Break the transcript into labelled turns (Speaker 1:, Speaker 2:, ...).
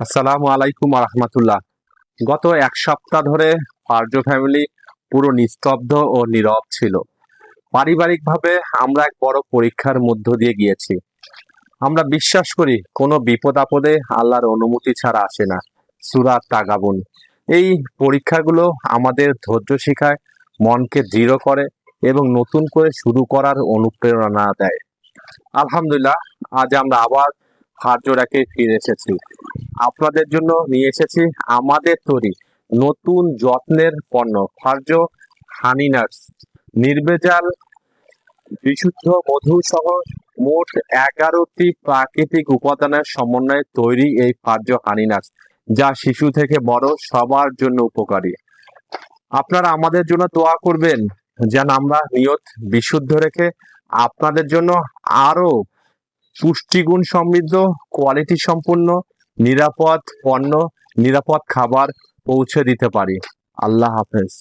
Speaker 1: আসসালামু আলাইকুম রহমতুল্লাহ গত এক সপ্তাহ ধরে আর্য ফ্যামিলি পুরো নিস্তব্ধ ও নীরব ছিল। পারিবারিকভাবে আমরা এক বড় পরীক্ষার মধ্য দিয়ে গিয়েছি। আমরা বিশ্বাস করি, কোনো বিপদ আপদে আল্লাহর অনুমতি ছাড়া আসে না। সুরা তাগাবুন। এই পরীক্ষাগুলো আমাদের ধৈর্য শেখায়, মনকে দৃঢ় করে এবং নতুন করে শুরু করার অনুপ্রেরণা দেয়। আলহামদুলিল্লাহ, আজ আমরা আবার হাজরাকে ফিরে এসেছি। আপনাদের জন্য নিয়ে এসেছি আমাদের তৈরি নতুন যত্নের পণ্য ফার্জ হানি নাটস নির্ভেজাল বিশুদ্ধ মধু সহ মোট এগারোটি প্রাকৃতিক উপাদানের সমন্বয়ে তৈরি এই ফার্জ হানি নাটস যা শিশু থেকে বড় সবার জন্য উপকারী। আপনারা আমাদের জন্য দোয়া করবেন, যেন আমরা নিয়ত বিশুদ্ধ রেখে আপনাদের জন্য আরও পুষ্টিগুণ সমৃদ্ধ কোয়ালিটি সম্পূর্ণ নিরাপদ পণ্য নিরাপদ খাবার পৌঁছে দিতে পারি। আল্লাহ হাফেজ।